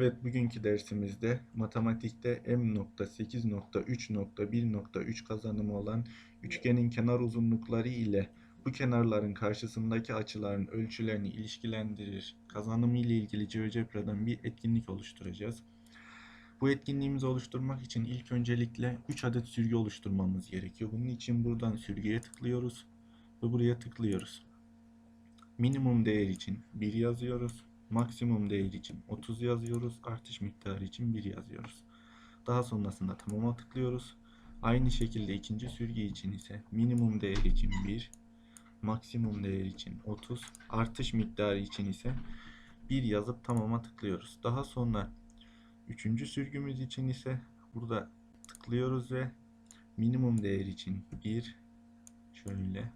Evet bugünkü dersimizde matematikte m.8.3.1.3 kazanımı olan üçgenin kenar uzunlukları ile bu kenarların karşısındaki açıların ölçülerini ilişkilendirir kazanımı ile ilgili GeoGebra'dan bir etkinlik oluşturacağız. Bu etkinliğimizi oluşturmak için ilk öncelikle 3 adet sürgü oluşturmamız gerekiyor. Bunun için buradan sürgüye tıklıyoruz ve buraya tıklıyoruz. Minimum değer için 1 yazıyoruz. Maksimum değer için 30 yazıyoruz. Artış miktarı için 1 yazıyoruz. Daha sonrasında tamama tıklıyoruz. Aynı şekilde ikinci sürgü için ise minimum değer için 1, maksimum değer için 30, artış miktarı için ise 1 yazıp tamama tıklıyoruz. Daha sonra üçüncü sürgümüz için ise burada tıklıyoruz ve minimum değer için 1 şöyle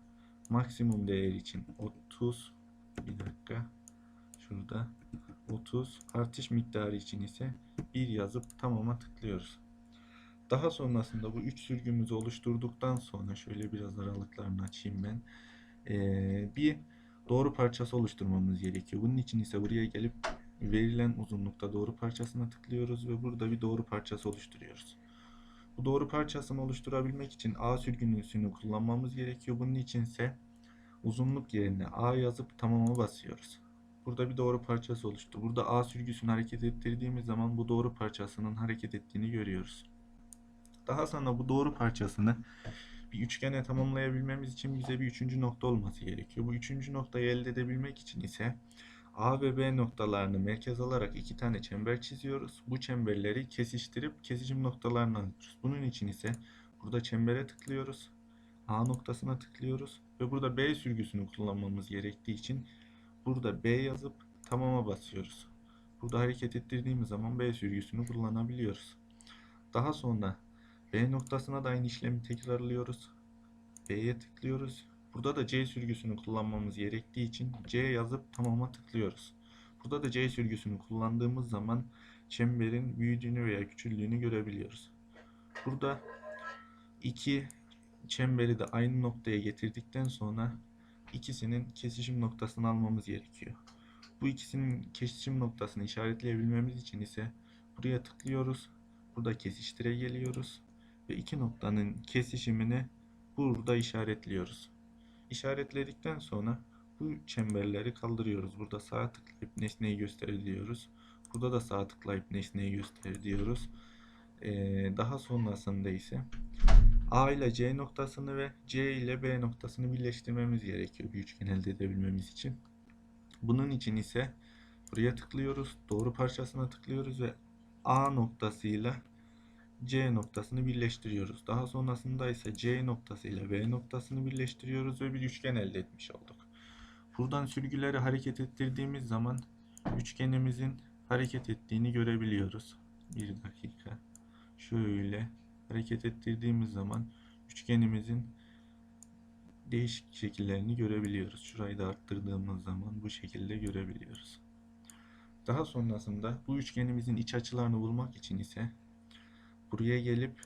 maksimum değer için 30 bir dakika şurada 30 artış miktarı için ise 1 yazıp tamama tıklıyoruz. Daha sonrasında bu 3 sürgümüzü oluşturduktan sonra şöyle biraz aralıklarını açayım ben. Ee, bir doğru parçası oluşturmamız gerekiyor. Bunun için ise buraya gelip verilen uzunlukta doğru parçasına tıklıyoruz ve burada bir doğru parçası oluşturuyoruz. Bu doğru parçasını oluşturabilmek için A sürgünüsünü kullanmamız gerekiyor. Bunun için ise uzunluk yerine A yazıp tamama basıyoruz. Burada bir doğru parçası oluştu. Burada A sürgüsünü hareket ettirdiğimiz zaman bu doğru parçasının hareket ettiğini görüyoruz. Daha sonra bu doğru parçasını bir üçgene tamamlayabilmemiz için bize bir üçüncü nokta olması gerekiyor. Bu üçüncü noktayı elde edebilmek için ise A ve B noktalarını merkez alarak iki tane çember çiziyoruz. Bu çemberleri kesiştirip kesişim noktalarını alıyoruz. Bunun için ise burada çembere tıklıyoruz. A noktasına tıklıyoruz ve burada B sürgüsünü kullanmamız gerektiği için burada B yazıp tamama basıyoruz. Burada hareket ettirdiğimiz zaman B sürgüsünü kullanabiliyoruz. Daha sonra B noktasına da aynı işlemi tekrarlıyoruz. B'ye tıklıyoruz. Burada da C sürgüsünü kullanmamız gerektiği için C yazıp tamama tıklıyoruz. Burada da C sürgüsünü kullandığımız zaman çemberin büyüdüğünü veya küçüldüğünü görebiliyoruz. Burada iki çemberi de aynı noktaya getirdikten sonra ikisinin kesişim noktasını almamız gerekiyor. Bu ikisinin kesişim noktasını işaretleyebilmemiz için ise buraya tıklıyoruz. Burada kesiştire geliyoruz ve iki noktanın kesişimini burada işaretliyoruz. İşaretledikten sonra bu çemberleri kaldırıyoruz. Burada sağ tıklayıp nesneyi göster diyoruz. Burada da sağ tıklayıp nesneyi göster diyoruz. Ee, daha sonrasında ise A ile C noktasını ve C ile B noktasını birleştirmemiz gerekiyor bir üçgen elde edebilmemiz için. Bunun için ise buraya tıklıyoruz. Doğru parçasına tıklıyoruz ve A noktasıyla C noktasını birleştiriyoruz. Daha sonrasında ise C noktasıyla B noktasını birleştiriyoruz ve bir üçgen elde etmiş olduk. Buradan sürgüleri hareket ettirdiğimiz zaman üçgenimizin hareket ettiğini görebiliyoruz. Bir dakika. Şöyle hareket ettirdiğimiz zaman üçgenimizin değişik şekillerini görebiliyoruz. Şurayı da arttırdığımız zaman bu şekilde görebiliyoruz. Daha sonrasında bu üçgenimizin iç açılarını bulmak için ise buraya gelip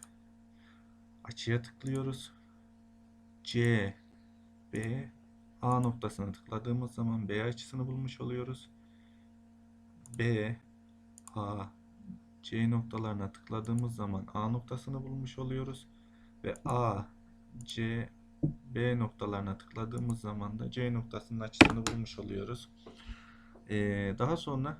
açıya tıklıyoruz. C, B, A noktasına tıkladığımız zaman B açısını bulmuş oluyoruz. B, A, C noktalarına tıkladığımız zaman A noktasını bulmuş oluyoruz. Ve A, C, B noktalarına tıkladığımız zaman da C noktasının açısını bulmuş oluyoruz. Ee, daha sonra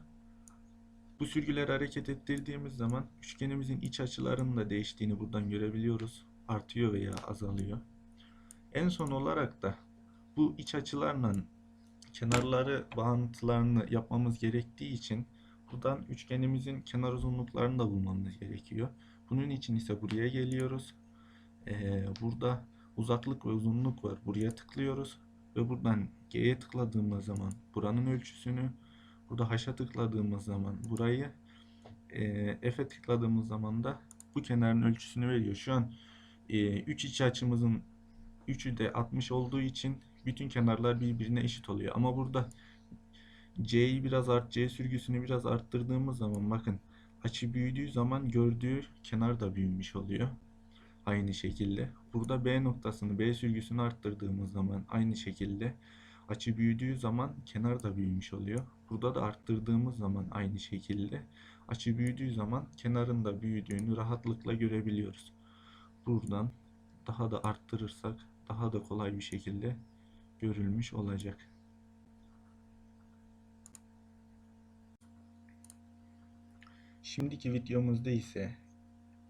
bu sürgüleri hareket ettirdiğimiz zaman üçgenimizin iç açılarının da değiştiğini buradan görebiliyoruz. Artıyor veya azalıyor. En son olarak da bu iç açılarla kenarları bağıntılarını yapmamız gerektiği için buradan üçgenimizin kenar uzunluklarını da bulmamız gerekiyor. Bunun için ise buraya geliyoruz. Ee, burada uzaklık ve uzunluk var. Buraya tıklıyoruz ve buradan G'ye tıkladığımız zaman buranın ölçüsünü Burada H'a tıkladığımız zaman burayı e, F'e tıkladığımız zaman da bu kenarın ölçüsünü veriyor. Şu an 3 e, üç iç açımızın üçü de 60 olduğu için bütün kenarlar birbirine eşit oluyor. Ama burada C'yi biraz art, C sürgüsünü biraz arttırdığımız zaman bakın açı büyüdüğü zaman gördüğü kenar da büyümüş oluyor. Aynı şekilde. Burada B noktasını, B sürgüsünü arttırdığımız zaman aynı şekilde Açı büyüdüğü zaman kenar da büyümüş oluyor. Burada da arttırdığımız zaman aynı şekilde açı büyüdüğü zaman kenarın da büyüdüğünü rahatlıkla görebiliyoruz. Buradan daha da arttırırsak daha da kolay bir şekilde görülmüş olacak. Şimdiki videomuzda ise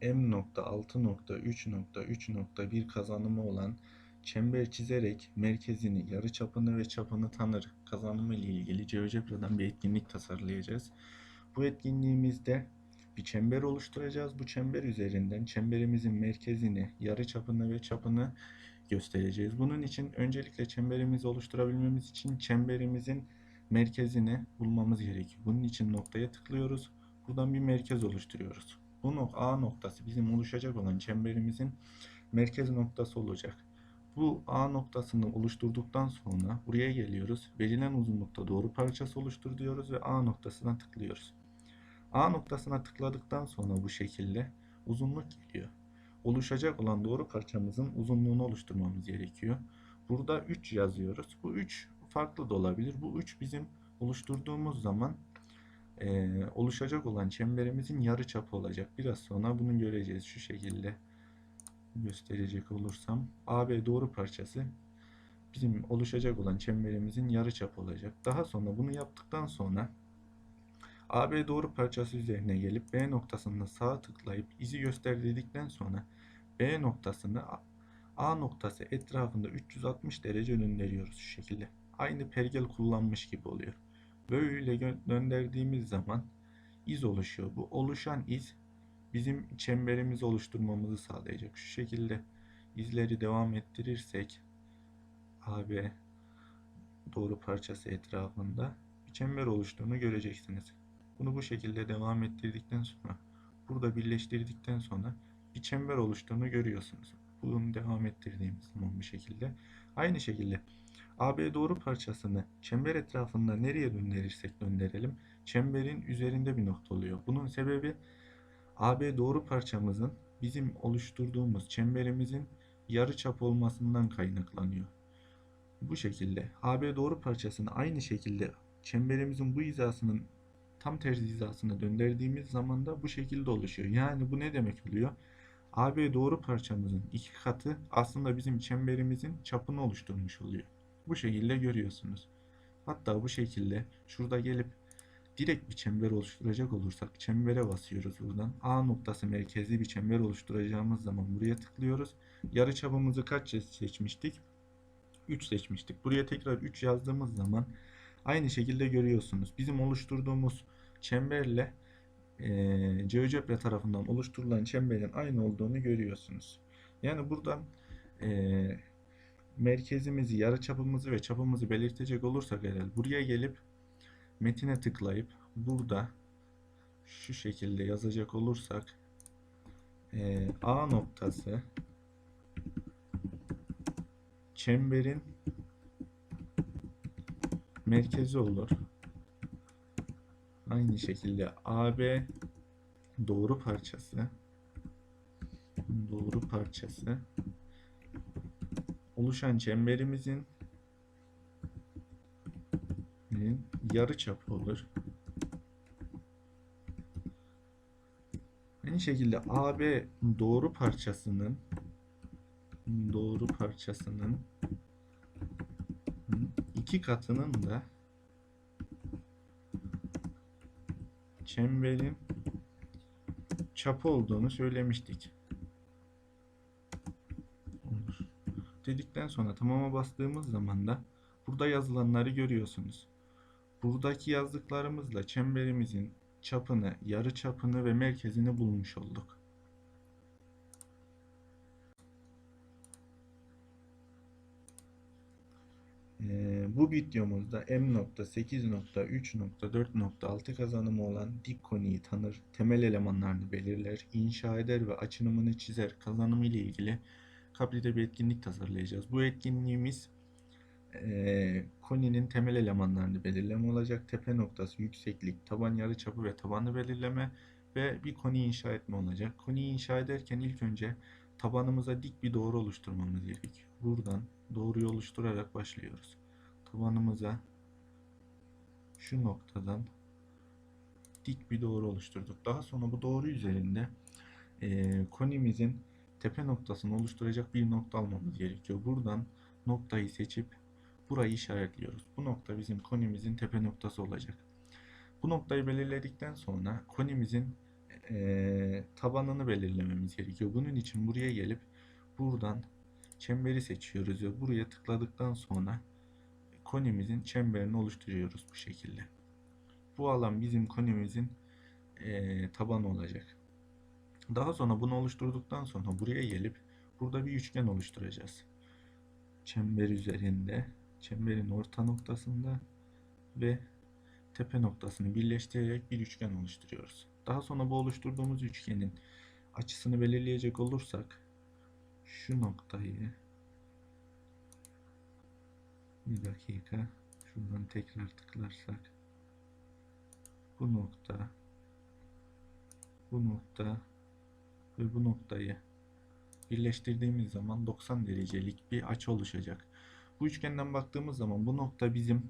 M.6.3.3.1 kazanımı olan çember çizerek merkezini, yarıçapını ve çapını tanır kazanımı ile ilgili GeoGebra'dan bir etkinlik tasarlayacağız. Bu etkinliğimizde bir çember oluşturacağız. Bu çember üzerinden çemberimizin merkezini, yarıçapını ve çapını göstereceğiz. Bunun için öncelikle çemberimizi oluşturabilmemiz için çemberimizin merkezini bulmamız gerekiyor. Bunun için noktaya tıklıyoruz. Buradan bir merkez oluşturuyoruz. Bu nok A noktası bizim oluşacak olan çemberimizin merkez noktası olacak. Bu A noktasını oluşturduktan sonra buraya geliyoruz. Verilen uzunlukta doğru parçası oluştur diyoruz ve A noktasına tıklıyoruz. A noktasına tıkladıktan sonra bu şekilde uzunluk geliyor. Oluşacak olan doğru parçamızın uzunluğunu oluşturmamız gerekiyor. Burada 3 yazıyoruz. Bu 3 farklı da olabilir. Bu 3 bizim oluşturduğumuz zaman eee, oluşacak olan çemberimizin yarı çapı olacak. Biraz sonra bunu göreceğiz. Şu şekilde gösterecek olursam AB doğru parçası bizim oluşacak olan çemberimizin yarı çapı olacak. Daha sonra bunu yaptıktan sonra AB doğru parçası üzerine gelip B noktasında sağ tıklayıp izi göster dedikten sonra B noktasını A noktası etrafında 360 derece döndürüyoruz şu şekilde. Aynı pergel kullanmış gibi oluyor. Böyle gö- döndürdüğümüz zaman iz oluşuyor. Bu oluşan iz bizim çemberimizi oluşturmamızı sağlayacak. Şu şekilde izleri devam ettirirsek AB doğru parçası etrafında bir çember oluştuğunu göreceksiniz. Bunu bu şekilde devam ettirdikten sonra burada birleştirdikten sonra bir çember oluştuğunu görüyorsunuz. Bunu devam ettirdiğimiz zaman bu şekilde. Aynı şekilde AB doğru parçasını çember etrafında nereye döndürürsek döndürelim çemberin üzerinde bir nokta oluyor. Bunun sebebi AB doğru parçamızın bizim oluşturduğumuz çemberimizin yarı çap olmasından kaynaklanıyor. Bu şekilde AB doğru parçasını aynı şekilde çemberimizin bu hizasının tam tersi hizasına döndürdüğümüz zaman da bu şekilde oluşuyor. Yani bu ne demek oluyor? AB doğru parçamızın iki katı aslında bizim çemberimizin çapını oluşturmuş oluyor. Bu şekilde görüyorsunuz. Hatta bu şekilde şurada gelip direkt bir çember oluşturacak olursak çembere basıyoruz buradan. A noktası merkezli bir çember oluşturacağımız zaman buraya tıklıyoruz. Yarı çapımızı kaç seçmiştik? 3 seçmiştik. Buraya tekrar 3 yazdığımız zaman aynı şekilde görüyorsunuz. Bizim oluşturduğumuz çemberle GeoGebra tarafından oluşturulan çemberin aynı olduğunu görüyorsunuz. Yani buradan eee, merkezimizi, yarıçapımızı ve çapımızı belirtecek olursak eğer buraya gelip metine tıklayıp burada şu şekilde yazacak olursak eee, A noktası çemberin merkezi olur. Aynı şekilde AB doğru parçası doğru parçası oluşan çemberimizin yarı çapı olur. Aynı şekilde AB doğru parçasının doğru parçasının iki katının da çemberin çapı olduğunu söylemiştik. Olur. Dedikten sonra tamama bastığımız zaman da burada yazılanları görüyorsunuz. Buradaki yazdıklarımızla çemberimizin çapını, yarı çapını ve merkezini bulmuş olduk. Ee, bu videomuzda M.8.3.4.6 kazanımı olan dik koniyi tanır, temel elemanlarını belirler, inşa eder ve açınımını çizer kazanımı ile ilgili Kapri'de bir etkinlik tasarlayacağız. Bu etkinliğimiz eee koninin temel elemanlarını belirleme olacak. Tepe noktası, yükseklik, taban yarıçapı ve tabanı belirleme ve bir koni inşa etme olacak. Koniyi inşa ederken ilk önce tabanımıza dik bir doğru oluşturmamız gerekiyor. Buradan doğruyu oluşturarak başlıyoruz. tabanımıza şu noktadan dik bir doğru oluşturduk. Daha sonra bu doğru üzerinde eee konimizin tepe noktasını oluşturacak bir nokta almamız gerekiyor. Buradan noktayı seçip burayı işaretliyoruz. Bu nokta bizim konimizin tepe noktası olacak. Bu noktayı belirledikten sonra konimizin eee, tabanını belirlememiz gerekiyor. Bunun için buraya gelip buradan çemberi seçiyoruz ve buraya tıkladıktan sonra konimizin çemberini oluşturuyoruz bu şekilde. Bu alan bizim konimizin eee tabanı olacak. Daha sonra bunu oluşturduktan sonra buraya gelip burada bir üçgen oluşturacağız. Çember üzerinde, çemberin orta noktasında ve tepe noktasını birleştirerek bir üçgen oluşturuyoruz. Daha sonra bu oluşturduğumuz üçgenin açısını belirleyecek olursak şu noktayı bir dakika şuradan tekrar tıklarsak bu nokta bu nokta ve bu noktayı birleştirdiğimiz zaman 90 derecelik bir açı oluşacak. Bu üçgenden baktığımız zaman bu nokta bizim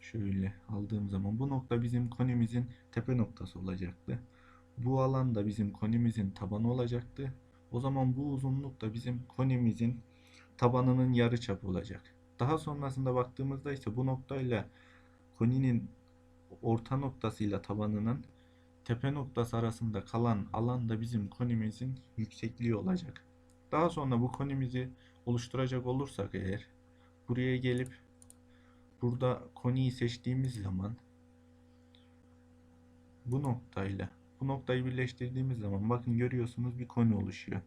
şöyle aldığım zaman bu nokta bizim konimizin tepe noktası olacaktı. Bu alan da bizim konimizin tabanı olacaktı. O zaman bu uzunluk da bizim konimizin tabanının yarıçapı olacak. Daha sonrasında baktığımızda ise bu noktayla koninin orta noktasıyla tabanının tepe noktası arasında kalan alan da bizim konimizin yüksekliği olacak. Daha sonra bu konimizi oluşturacak olursak eğer buraya gelip burada koniyi seçtiğimiz zaman bu noktayla bu noktayı birleştirdiğimiz zaman bakın görüyorsunuz bir koni oluşuyor.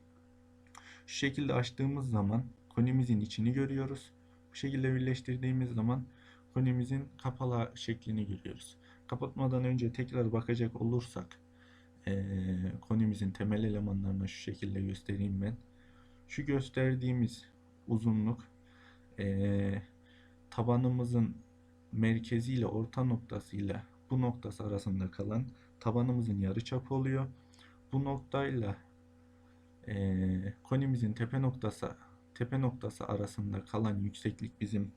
Şu şekilde açtığımız zaman konimizin içini görüyoruz. Bu şekilde birleştirdiğimiz zaman konimizin kapalı şeklini görüyoruz. Kapatmadan önce tekrar bakacak olursak eee, konimizin temel elemanlarını şu şekilde göstereyim ben. Şu gösterdiğimiz uzunluk eee, tabanımızın merkeziyle orta noktasıyla bu noktası arasında kalan tabanımızın yarıçapı oluyor. Bu noktayla eee, konimizin tepe noktası tepe noktası arasında kalan yükseklik bizim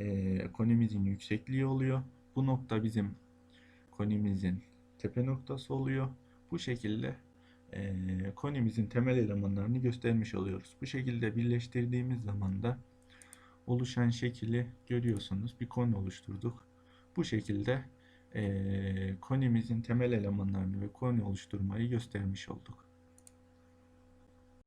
eee, konimizin yüksekliği oluyor. Bu nokta bizim konimizin tepe noktası oluyor. Bu şekilde eee, konimizin temel elemanlarını göstermiş oluyoruz. Bu şekilde birleştirdiğimiz zaman da oluşan şekli görüyorsunuz. Bir koni oluşturduk. Bu şekilde eee, konimizin temel elemanlarını ve koni oluşturmayı göstermiş olduk.